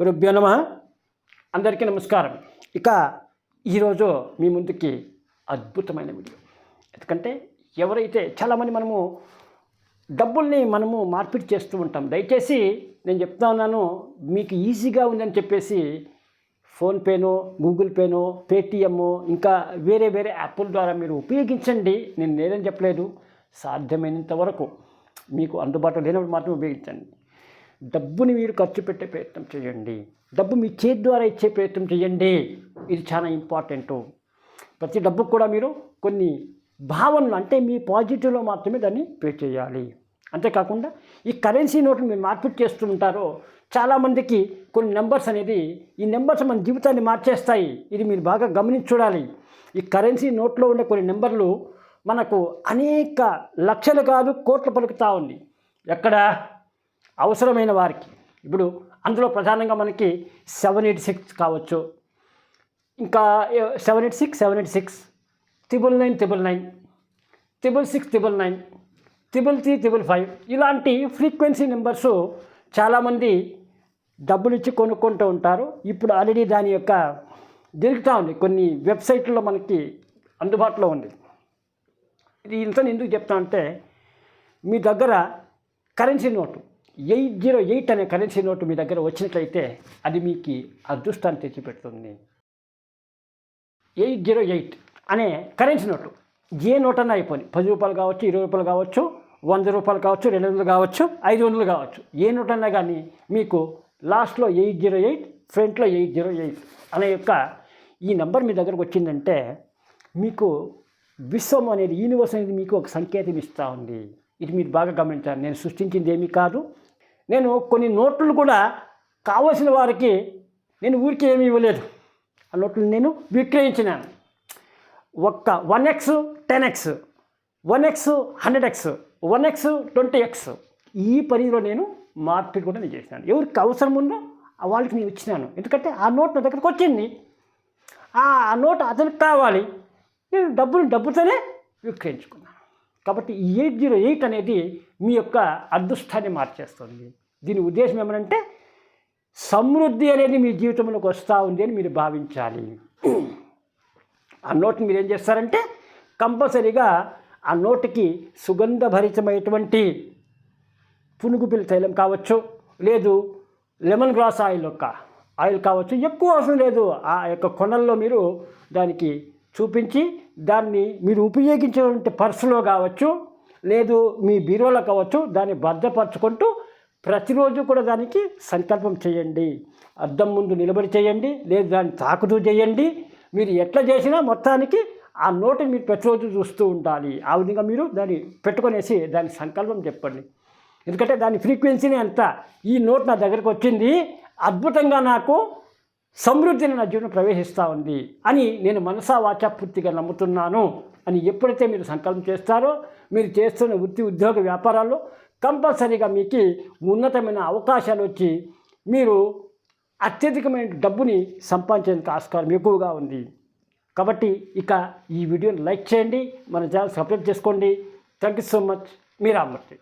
గురుభ్యో నమ. అందరికీ నమస్కారం. ఇక ఈరోజు మీ ముందుకి అద్భుతమైన వీడియో. ఎందుకంటే ఎవరైతే చాలామంది మనము డబ్బుల్ని మనము మార్పిడి చేస్తూ ఉంటాం. దయచేసి నేను చెప్తా ఉన్నాను మీకు ఈజీగా ఉందని చెప్పేసి ఫోన్పేనో గూగుల్ పేనో పేటిఎమ్ ఇంకా వేరే వేరే యాప్ల ద్వారా మీరు ఉపయోగించండి. నేను నేనేం చెప్పలేదు సాధ్యమైనంత వరకు మీకు అందుబాటులో లేనప్పుడు మాత్రం ఉపయోగించండి. డబ్బుని మీరు ఖర్చు పెట్టే ప్రయత్నం చేయండి. డబ్బు మీ చేతి ద్వారా ఇచ్చే ప్రయత్నం చేయండి. ఇది చాలా ఇంపార్టెంట్. ప్రతి డబ్బు కూడా మీరు కొన్ని భావనలు అంటే మీ పాజిటివ్లో మాత్రమే దాన్ని పే చేయాలి. అంతేకాకుండా ఈ కరెన్సీ నోట్లు మీరు మార్పిడి చేస్తూ ఉంటారో చాలామందికి కొన్ని నెంబర్స్ అనేది ఈ నెంబర్స్ మన జీవితాన్ని మార్చేస్తాయి. ఇది మీరు బాగా గమనించి చూడాలి ఈ కరెన్సీ నోట్లో ఉండే కొన్ని నెంబర్లు మనకు అనేక లక్షలు కాదు కోట్లు పలుకుతూ ఉంది. ఎక్కడ? అవసరమైన వారికి. ఇప్పుడు అందులో ప్రధానంగా మనకి సెవెన్ ఎయిట్ సిక్స్ కావచ్చు. ఇంకా seven eight six seven eight six triple nine triple nine triple six triple nine triple three triple five ఇలాంటి ఫ్రీక్వెన్సీ నెంబర్స్ చాలామంది డబ్బులు ఇచ్చి కొనుక్కుంటూ ఉంటారు. ఇప్పుడు ఆల్రెడీ దాని యొక్క దొరుకుతూ ఉంది. కొన్ని వెబ్సైట్లో మనకి అందుబాటులో ఉంది. ఇది ఇంత ఎందుకు చెప్తా అంటే మీ దగ్గర currency note eight zero eight అనే కరెన్సీ నోటు మీ దగ్గర వచ్చినట్లయితే అది మీకు అదృష్టాన్ని తెచ్చిపెడుతుంది. ఎయిట్ జీరో ఎయిట్ అనే కరెన్సీ నోటు. ఏ నోట్ అన్నా అయిపోయింది పది రూపాయలు కావచ్చు ఇరవై రూపాయలు కావచ్చు వంద రూపాయలు కావచ్చు రెండు వందలు కావచ్చు ఐదు వందలు కావచ్చు. ఏ నోట్ అన్నా కానీ మీకు లాస్ట్లో ఎయిట్ జీరో ఎయిట్ ఫ్రంట్లో ఎయిట్ జీరో ఎయిట్ అనే యొక్క ఈ నెంబర్ మీ దగ్గరకు వచ్చిందంటే మీకు విశ్వం అనేది యూనివర్స్ అనేది మీకు ఒక సంకేతం ఇస్తూ ఉంది. ఇది మీరు బాగా గమనించాలి. నేను సృష్టించింది ఏమీ కాదు. నేను కొన్ని నోట్లు కూడా కావలసిన వారికి నేను ఊరికి ఏమి ఇవ్వలేదు. ఆ నోట్లు నేను విక్రయించినాను. ఒక్క one X ten X one X hundred X one X twenty X ఈ పరిధిలో నేను మార్పిడి కూడా నేను చేసినాను. ఎవరికి అవసరం ఉందో వాళ్ళకి నేను ఇచ్చినాను. ఎందుకంటే ఆ నోట్ నా దగ్గరకు వచ్చింది. ఆ ఆ నోట్ అతనికి కావాలి. నేను డబ్బులు డబ్బుతోనే విక్రయించుకున్నాను. కాబట్టి ఈ ఎయిట్ జీరో ఎయిట్ అనేది మీ యొక్క అదృష్టాన్ని మార్చేస్తుంది. దీని ఉద్దేశం ఏమనంటే సమృద్ధి అనేది మీ జీవితంలోకి వస్తూ ఉంది అని మీరు భావించాలి. ఆ నోట్ని మీరు ఏం చేస్తారంటే కంపల్సరీగా ఆ నోటికి సుగంధభరితమైనటువంటి పునుగుపిల్ల తైలం కావచ్చు లేదు లెమన్ గ్రాస్ ఆయిల్ యొక్క ఆయిల్ కావచ్చు ఎక్కువ అవసరం లేదు. ఆ యొక్క కొనల్లో మీరు దానికి చూపించి దాన్ని మీరు ఉపయోగించేటువంటి పర్సులో కావచ్చు లేదు మీ బీరోలో కావచ్చు దాన్ని భద్రపరచుకుంటూ ప్రతిరోజు కూడా దానికి సంకల్పం చేయండి. అద్దం ముందు నిలబడి చేయండి లేదు దాన్ని తాకుతూ చేయండి. మీరు ఎట్లా చేసినా మొత్తానికి ఆ నోటిని మీరు ప్రతిరోజు చూస్తూ ఉండాలి. ఆ విధంగా మీరు దాన్ని పెట్టుకొనేసి దాని సంకల్పం చెప్పండి. ఎందుకంటే దాని ఫ్రీక్వెన్సీని అంత. ఈ నోట్ నా దగ్గరకు వచ్చింది. అద్భుతంగా నాకు సమృద్ధిని నా జీవనం ప్రవేశిస్తూ ఉంది అని నేను మనసా వాచా పూర్తిగా నమ్ముతున్నాను అని ఎప్పుడైతే మీరు సంకల్పం చేస్తారో మీరు చేస్తున్న వృత్తి ఉద్యోగ వ్యాపారాల్లో కంపల్సరీగా మీకు ఉన్నతమైన అవకాశాలు వచ్చి మీరు అత్యధికమైన డబ్బుని సంపాదించేందుకు ఆస్కారం ఎక్కువగా ఉంది. కాబట్టి ఇక ఈ వీడియోని లైక్ చేయండి మన ఛానల్ సబ్స్క్రైబ్ చేసుకోండి. Thank you so much. Me Ramurthy